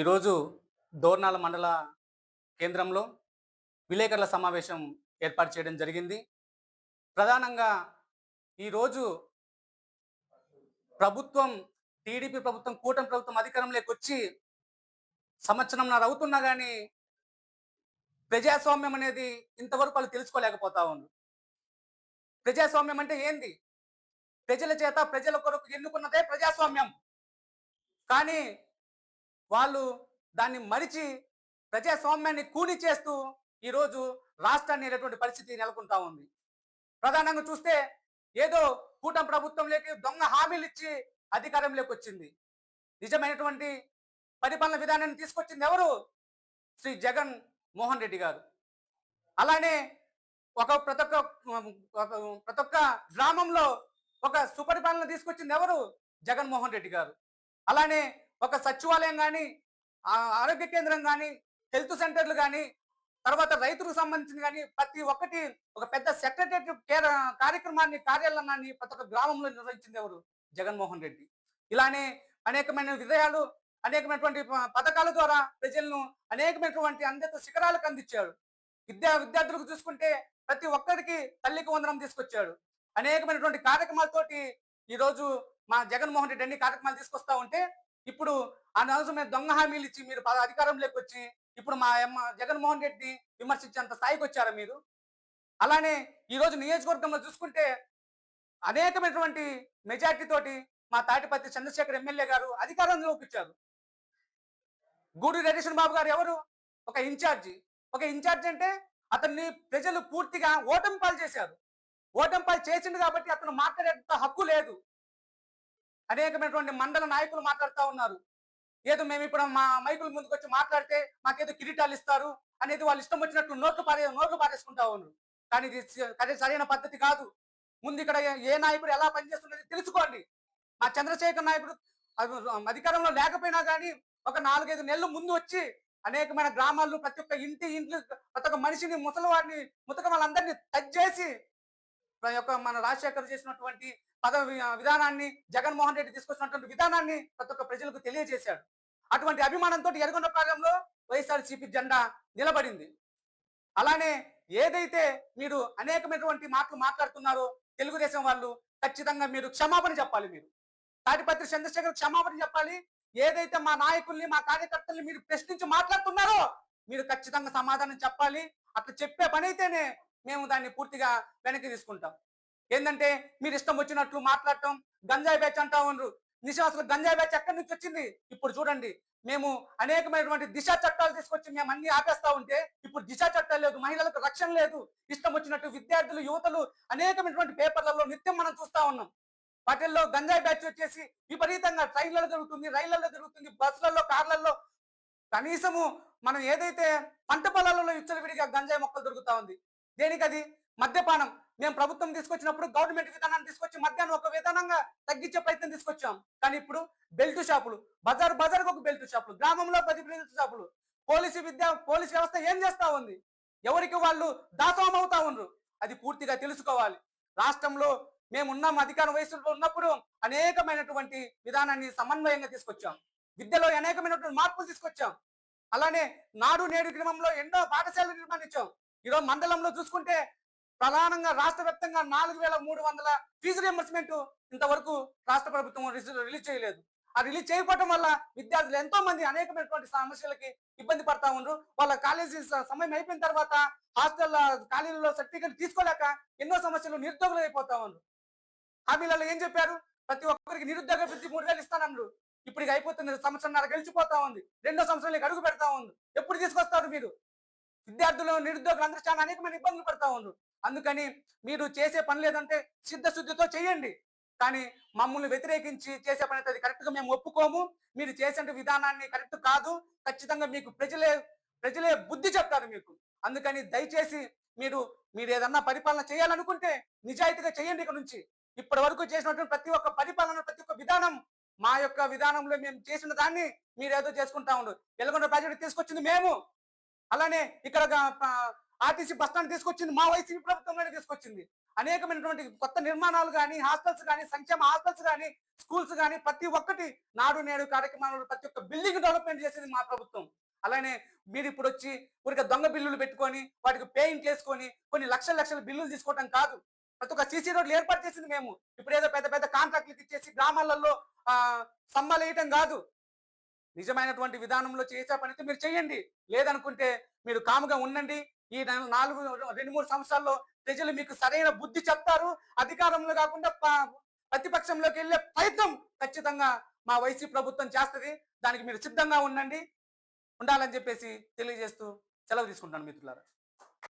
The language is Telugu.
ఈరోజు దోర్నాల మండల కేంద్రంలో విలేకరుల సమావేశం ఏర్పాటు చేయడం జరిగింది. ప్రధానంగా ఈరోజు ప్రభుత్వం టీడీపీ ప్రభుత్వం కూటమి ప్రభుత్వం అధికారంలోకి వచ్చి సంవత్సరంన్నర అవుతున్నా కానీ ప్రజాస్వామ్యం అనేది ఇంతవరకు వాళ్ళు తెలుసుకోలేకపోతా ఉన్నారు. ప్రజాస్వామ్యం అంటే ఏంది? ప్రజల చేత ప్రజల కొరకు ఎన్నుకున్నదే ప్రజాస్వామ్యం. కానీ వాళ్ళు దాన్ని మరిచి ప్రజాస్వామ్యాన్ని కూని చేస్తూ ఈరోజు రాష్ట్రాన్ని అనేటువంటి పరిస్థితి నెలకొంటా ఉంది. ప్రధానంగా చూస్తే ఏదో కూటమి ప్రభుత్వంలోకి దొంగ హామీలు ఇచ్చి అధికారంలోకి వచ్చింది. నిజమైనటువంటి పరిపాలన విధానాన్ని తీసుకొచ్చింది ఎవరు? శ్రీ జగన్ మోహన్ రెడ్డి గారు. అలానే ఒక ప్రతి ఒక్క ప్రతి ఒక్క గ్రామంలో ఒక సుపరిపాలన తీసుకొచ్చింది ఎవరు? జగన్మోహన్ రెడ్డి గారు. అలానే ఒక సచివాలయం కానీ ఆరోగ్య కేంద్రం కానీ హెల్త్ సెంటర్లు కానీ తర్వాత రైతులకు సంబంధించిన కానీ ప్రతి ఒక్కటి ఒక పెద్ద సెక్రటరీ కార్యక్రమాన్ని కార్యాలయాన్ని ప్రతి ఒక్క గ్రామంలో నిర్వహించింది ఎవరు? జగన్మోహన్ రెడ్డి. ఇలానే అనేకమైన విజయాలు అనేకమైనటువంటి పథకాల ద్వారా ప్రజలను అనేకమైనటువంటి అందరిత శిఖరాలకు అందించాడు. విద్యా విద్యార్థులకు చూసుకుంటే ప్రతి ఒక్కరికి తల్లికి వందనం తీసుకొచ్చాడు. అనేకమైనటువంటి కార్యక్రమాలతోటి ఈ రోజు మా జగన్మోహన్ రెడ్డి అన్ని కార్యక్రమాలు తీసుకొస్తా ఉంటే ఇప్పుడు ఆ నలుసు దొంగ హామీలు ఇచ్చి మీరు అధికారంలోకి వచ్చి ఇప్పుడు మా అమ్మ జగన్మోహన్ రెడ్డి విమర్శించేంత స్థాయికి వచ్చారా మీరు? అలానే ఈ రోజు నియోజకవర్గంలో చూసుకుంటే అనేకమైనటువంటి మెజార్టీ తోటి మా తాటిపత్రి చంద్రశేఖర్ ఎమ్మెల్యే గారు అధికారంలోకి చూపించారు గూడూరు నరేషన్ బాబు గారు ఎవరు? ఒక ఇన్ఛార్జి. ఒక ఇన్ఛార్జ్ అంటే అతన్ని ప్రజలు పూర్తిగా ఓటమి పాలు చేశారు. ఓటమి పాలు చేసిండు కాబట్టి అతను మాట్లాడేంత హక్కు లేదు. అనేకమైనటువంటి మండల నాయకులు మాట్లాడుతూ ఉన్నారు. ఏదో మేము ఇప్పుడు మా మైకుల ముందుకు వచ్చి మాట్లాడితే మాకేదో కిరీటాలు ఇస్తారు అనేది వాళ్ళు ఇష్టం వచ్చినట్టు నోట్లు పారే నోట్లు పారేసుకుంటా ఉన్నారు. కానీ ఇది సరైన పద్ధతి కాదు. ముందు ఇక్కడ ఏ- నాయకుడు ఎలా పనిచేస్తున్నది తెలుసుకోండి. మా చంద్రశేఖర్ నాయకుడు అధికారంలో లేకపోయినా కానీ ఒక నాలుగైదు నెలలు ముందు వచ్చి అనేకమైన గ్రామాల్లో ప్రతి ఒక్క ఇంటి ఇంట్లో ప్రతి ఒక్క మనిషిని ముసలివాడిని ముతక వాళ్ళందరినీ టచ్ చేసి యొక్క మన రాజశేఖర్ చేసినటువంటి పదవి విధానాన్ని జగన్మోహన్ రెడ్డి తీసుకొచ్చినటువంటి విధానాన్ని ప్రతి ఒక్క ప్రజలకు తెలియజేశాడు. అటువంటి అభిమానంతో ఎరగొండ ప్రాంతంలో వైఎస్ఆర్సీపీ జెండా నిలబడింది. అలానే ఏదైతే మీరు అనేకమైనటువంటి మాటలు మాట్లాడుతున్నారో తెలుగుదేశం వాళ్ళు ఖచ్చితంగా మీరు క్షమాపణ చెప్పాలి మీరు. తాటిపత్రి చంద్రశేఖర్ క్షమాపణ చెప్పాలి. ఏదైతే మా నాయకుల్ని మా కార్యకర్తల్ని మీరు ప్రశ్నించి మాట్లాడుతున్నారో మీరు ఖచ్చితంగా సమాధానం చెప్పాలి. అట్లా చెప్పే పని అయితేనే మేము దాన్ని పూర్తిగా వెనక్కి తీసుకుంటాం. ఏంటంటే మీరు ఇష్టం వచ్చినట్లు మాట్లాడటం గంజాయి బ్యాచ్ అంటా ఉన్నారు నిజం గంజాయి బ్యాచ్ ఎక్కడి నుంచి వచ్చింది? ఇప్పుడు చూడండి. మేము అనేకమైనటువంటి దిశ చట్టాలు తీసుకొచ్చి మేము అన్ని ఆపేస్తా ఉంటే ఇప్పుడు దిశ చట్టాలు లేదు మహిళలకు రక్షణ లేదు. ఇష్టం వచ్చినట్టు విద్యార్థులు యువతలు అనేకమైనటువంటి పేపర్లలో నిత్యం మనం చూస్తా ఉన్నాం. వాటిల్లో గంజాయి బ్యాచ్ వచ్చేసి విపరీతంగా ట్రైన్లలో జరుగుతుంది రైళ్ళలో జరుగుతుంది బస్సులలో కార్లలో. కనీసము మనం ఏదైతే పంట పొలాలలో విడిగా గంజాయి మొక్కలు దొరుకుతా ఉంది దేనికది? మద్యపానం. మేము ప్రభుత్వం తీసుకొచ్చినప్పుడు గవర్నమెంట్ విధానాన్ని తీసుకొచ్చి మద్యాన్ని ఒక విధానంగా తగ్గించే ప్రయత్నం తీసుకొచ్చాం. కానీ ఇప్పుడు బెల్ట్ షాపులు బజార్ బజార్కి ఒక బెల్ట్ షాపులు గ్రామంలో పది బెల్ట్ షాపులు. పోలీసు విద్య పోలీసు వ్యవస్థ ఏం చేస్తా ఉంది? ఎవరికి వాళ్ళు దాసవం అవుతా ఉన్నారు అది పూర్తిగా తెలుసుకోవాలి. రాష్ట్రంలో మేము ఉన్నాం అధికార వయసులో ఉన్నప్పుడు అనేకమైనటువంటి విధానాన్ని సమన్వయంగా తీసుకొచ్చాం. విద్యలో అనేకమైనటువంటి మార్పులు తీసుకొచ్చాం. అలానే నాడు నేడు గ్రామంలో ఎన్నో పాఠశాలలు నిర్మాణించాం. ఈరోజు మండలంలో చూసుకుంటే ప్రధానంగా రాష్ట్ర వ్యాప్తంగా నాలుగు వేల మూడు వందల ఫీజు రియంబర్స్మెంట్ ఇంతవరకు రాష్ట్ర ప్రభుత్వం రిలీజ్ చేయలేదు. ఆ రిలీజ్ చేయకపోవడం వల్ల విద్యార్థులు ఎంతో మంది అనేకమైనటువంటి సమస్యలకి ఇబ్బంది పడతా ఉన్నారు వాళ్ళ కాలేజీ సమయం అయిపోయిన తర్వాత హాస్టల్ కాలేజీలో సర్టిఫికెట్ తీసుకోలేక ఎన్నో సమస్యలు నిరుద్యోగులు అయిపోతా ఉన్నారు హామీలలో ఏం చెప్పారు? ప్రతి ఒక్కరికి నిరుద్యోగ వృత్తి మూడు వేలు ఇస్తానన్నారు. ఇప్పుడు అయిపోతుంది. సంవత్సరంన్నర గెలిచిపోతా ఉంది. రెండో సంవత్సరంలోకి అడుగు పెడతా ఉంది. ఎప్పుడు తీసుకొస్తారు మీరు? విద్యార్థులు నిరుద్యోగులు అందరూ చాలా అనేకమైన ఇబ్బందులు పడతా ఉన్నారు. అందుకని మీరు చేసే పని లేదంటే సిద్ధశుద్ధితో చేయండి. కానీ మమ్మల్ని వ్యతిరేకించి చేసే పని అయితే అది కరెక్ట్గా మేము ఒప్పుకోము. మీరు చేసే విధానాన్ని కరెక్ట్ కాదు. ఖచ్చితంగా మీకు ప్రజలే ప్రజలే బుద్ధి చెప్తారు మీకు. అందుకని దయచేసి మీరు మీరు ఏదన్నా పరిపాలన చేయాలనుకుంటే నిజాయితీగా చేయండి ఇక్కడ నుంచి. ఇప్పటి వరకు చేసినటువంటి ప్రతి ఒక్క పరిపాలన ప్రతి ఒక్క విధానం మా యొక్క విధానంలో మేము చేసిన దాన్ని మీరు ఏదో చేసుకుంటా ఉండరు వెలుగొండ ప్రాజెక్ట్ తీసుకొచ్చింది మేము. అలానే ఇక్కడ ఆర్టీసీ బస్ స్టాండ్ తీసుకొచ్చింది. మా వైసీపీ ప్రభుత్వంలోనే తీసుకొచ్చింది. అనేకమైనటువంటి కొత్త నిర్మాణాలు కానీ హాస్టల్స్ కానీ సంక్షేమ హాస్టల్స్ కానీ స్కూల్స్ కానీ ప్రతి ఒక్కటి నాడు నేడు కార్యక్రమాలు ప్రతి ఒక్క బిల్డింగ్ డెవలప్మెంట్ చేసింది మా ప్రభుత్వం. అలానే మీరు ఇప్పుడు వచ్చి ఊరిక దొంగ బిల్లులు పెట్టుకొని వాటికి పేయింట్ చేసుకొని కొన్ని లక్షల లక్షల బిల్లులు తీసుకోవడం కాదు. ప్రతి ఒక్క సీసీ రోడ్లు ఏర్పాటు చేసింది మేము. ఇప్పుడు ఏదో పెద్ద పెద్ద కాంట్రాక్ట్లు ఇచ్చేసి గ్రామాలలో ఆ సమ్మలు వేయటం కాదు. నిజమైనటువంటి విధానంలో చేసే పని అయితే మీరు చేయండి. లేదనుకుంటే మీరు కాముగా ఉండండి. ఈ నాలుగు రెండు మూడు సంవత్సరాల్లో ప్రజలు మీకు సరైన బుద్ధి చెప్తారు. అధికారంలో కాకుండా ప్రతిపక్షంలోకి వెళ్ళే ప్రయత్నం ఖచ్చితంగా మా వైసీ ప్రభుత్వం చేస్తుంది. దానికి మీరు సిద్ధంగా ఉండండి. ఉండాలని చెప్పేసి తెలియజేస్తూ సెలవు తీసుకుంటాను మిత్రులారా.